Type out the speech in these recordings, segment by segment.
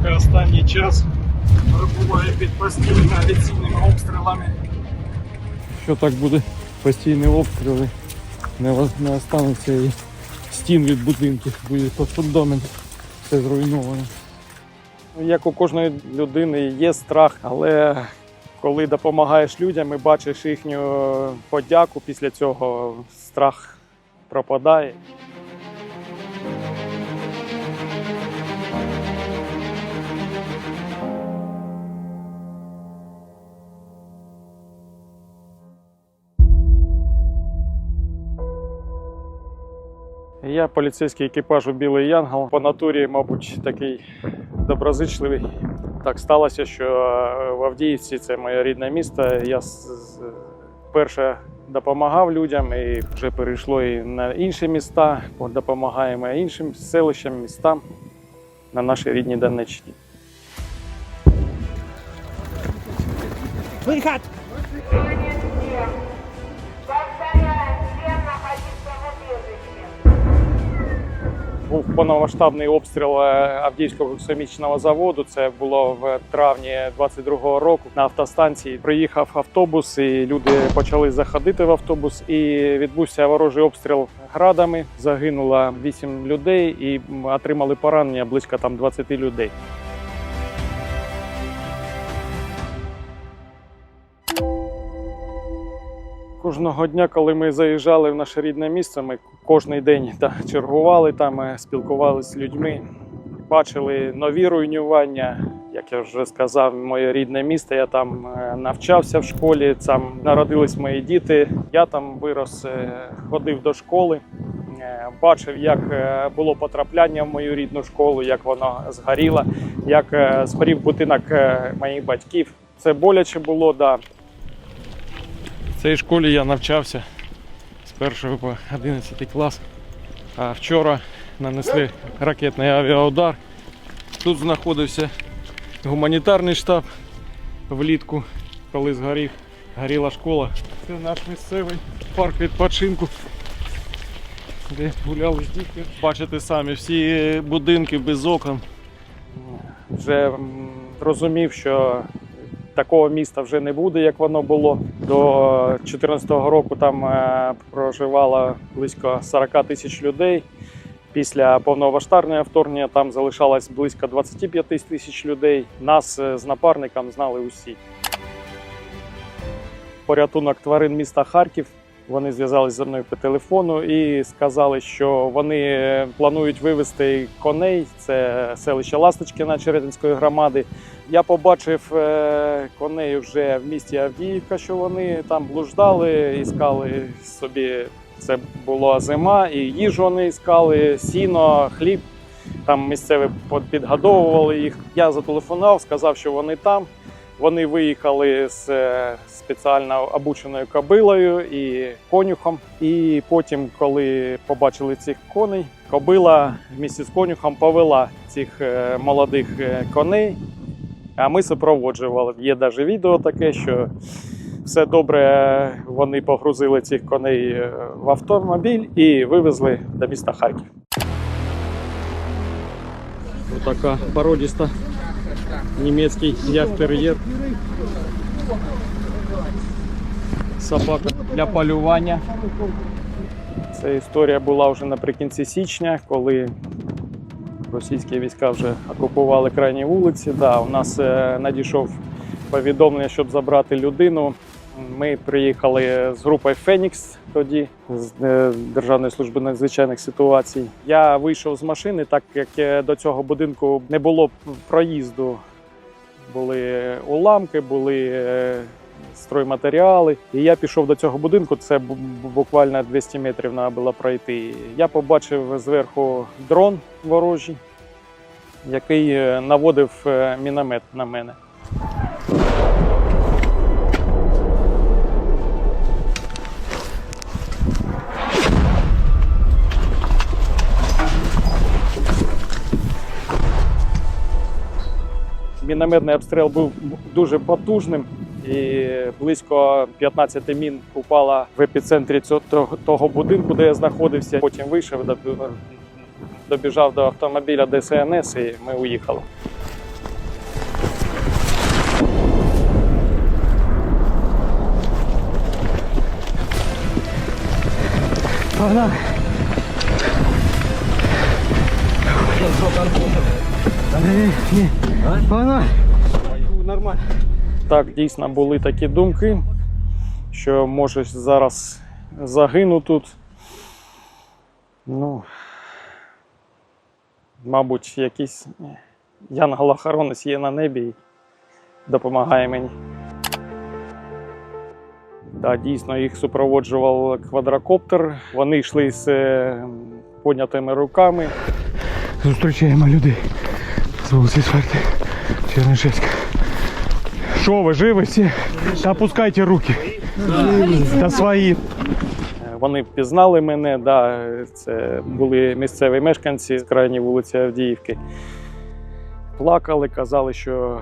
Мар'їнка останній час перебуває під постійними авіаційними обстрілами. Що так буде постійні обстріли, не, не останеться і стін від будинків, буде по фундамент все зруйновано. Ну, Як у кожної людини є страх, але коли допомагаєш людям і бачиш їхню подяку, після цього страх пропадає. Я поліцейський екіпажу Білий Янгол. По натурі, мабуть, такий доброзичливий. Так сталося, що е, в Авдіївці це моє рідне місто. Я з- допомагав людям і вже перейшло і на інші міста. Допомагаємо іншим селищам, містам на нашій рідній Донеччині. Выход! Був повномасштабний обстріл е, Авдіївського хімічного заводу. Це було в травні 22-го року. На автостанції приїхав автобус, і люди почали заходити в автобус. І відбувся ворожий обстріл градами. Загинуло 8 людей і отримали поранення близько там 20 людей. Кожного дня, коли ми заїжджали в наше рідне місце, ми кожен день та, чергували там, е, спілкувалися з людьми, бачили нові руйнування. Як я вже сказав, моє рідне місто. Я там е, навчався в школі, там народились мої діти. Я там вирос, е, ходив до школи, бачив, як було потрапляння в мою рідну школу, як воно згоріло, як згорів будинок моїх батьків. Це боляче було, да. Цій школі я навчався з 1 по 11 клас. А вчора нанесли ракетний авіаудар. Тут знаходився гуманітарний штаб влітку, коли згорів, горіла школа. Це наш місцевий парк відпочинку, де гуляли дітки. Бачите самі, всі будинки без окон. Вже розумів, що такого міста вже не буде, як воно було. До 2014 року там е, проживало близько 40 тисяч людей. Після повномасштабного вторгнення там залишалось близько 25 тисяч людей. Нас е, з напарником знали усі. Порятунок тварин міста Харків. Вони зв'язалися зі мною по телефону і сказали, що вони планують вивезти коней. Це селище Ласточкина Черетинської громади. Я побачив е, коней вже в місті Авдіївка, що вони там блуждали, іскали собі. Це була зима, і їжу вони іскали, сіно, хліб. Там місцеві підгодовували їх. Я зателефонував, сказав, що вони там. Вони виїхали з е, спеціально обученою кобилою і конюхом. І потім, коли побачили цих коней, кобила місті з конюхом повела цих е, молодих е, коней. А ми супроводжували. Є навіть відео таке, що все добре. Вони погрузили цих коней в автомобіль і вивезли до міста Харків. Отака породіста німецький яхтер'єр. Собака для полювання. Ця історія була вже наприкінці січня, коли російські війська вже окупували крайні вулиці. Да, у нас е, надійшов повідомлення, щоб забрати людину. Ми приїхали з групою Фенікс тоді з е, Державної служби надзвичайних ситуацій. Я вийшов з машини, так як е, до цього будинку не було проїзду. Були уламки, були е, стройматеріали. І я пішов до цього будинку. Це бу- бу- буквально 200 метрів треба було пройти. Я побачив зверху дрон ворожий, який е, наводив е, міномет на мене. Мінометний обстріл був дуже потужним, і близько 15 мін упало в епіцентрі цього того будинку, де я знаходився. Потім вийшов, добіжав до автомобіля ДСНС, і ми уїхали. Погнали! Ні. Нормально. Так, дійсно були такі думки, що може зараз загину тут. Ну, мабуть, якийсь янгол-охоронець є на небі і допомагає мені. Так, дійсно, їх супроводжував квадрокоптер. Вони йшли з е, поднятими руками. Зустрічаємо людей з вулиці Сферти, Чернишевська. Що ви живі всі? Та опускайте руки. Та свої. Е, Вони впізнали мене, да, це були місцеві мешканці з крайньої вулиці Авдіївки. Плакали, казали, що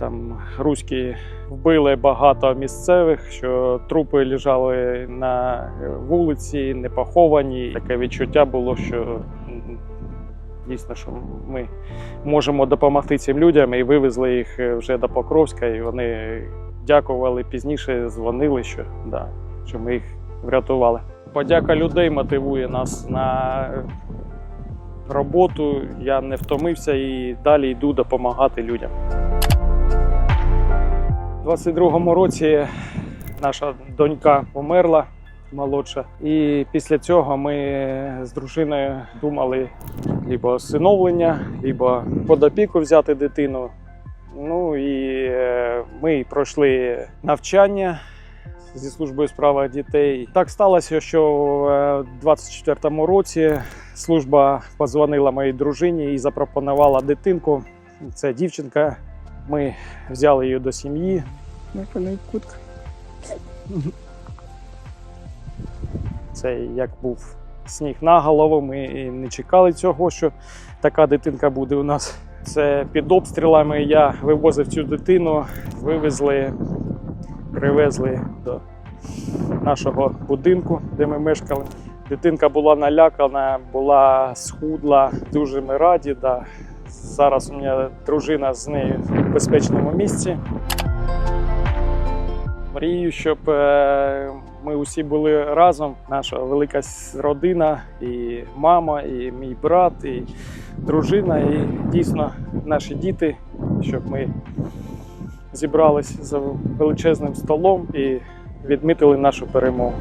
там руські вбили багато місцевих, що трупи лежали на вулиці, не поховані. Таке відчуття було, що дійсно, що ми можемо допомогти цим людям і вивезли їх е, вже до Покровська, і вони дякували пізніше, дзвонили, що, да, що ми їх врятували. Подяка людей мотивує нас на роботу. Я не втомився і далі йду допомагати людям. У 22-му році наша донька померла молодша. І після цього ми з дружиною думали либо усиновлення, либо під опіку взяти дитину. Ну і е, ми пройшли навчання зі службою справах дітей. Так сталося, що в 24-му році служба подзвонила моїй дружині і запропонувала дитинку. Це дівчинка. Ми взяли її до сім'ї. кутка. Це як був сніг на голову. Ми не чекали цього, що така дитинка буде у нас. Це під обстрілами я вивозив цю дитину, вивезли, привезли до нашого будинку, де ми мешкали. Дитинка була налякана, була схудла. Дуже ми раді. Да. Зараз у мене дружина з нею в безпечному місці. Мрію, щоб е, ми усі були разом. Наша велика родина, і мама, і мій брат, і дружина, і дійсно наші діти, щоб ми зібрались за величезним столом і відмітили нашу перемогу.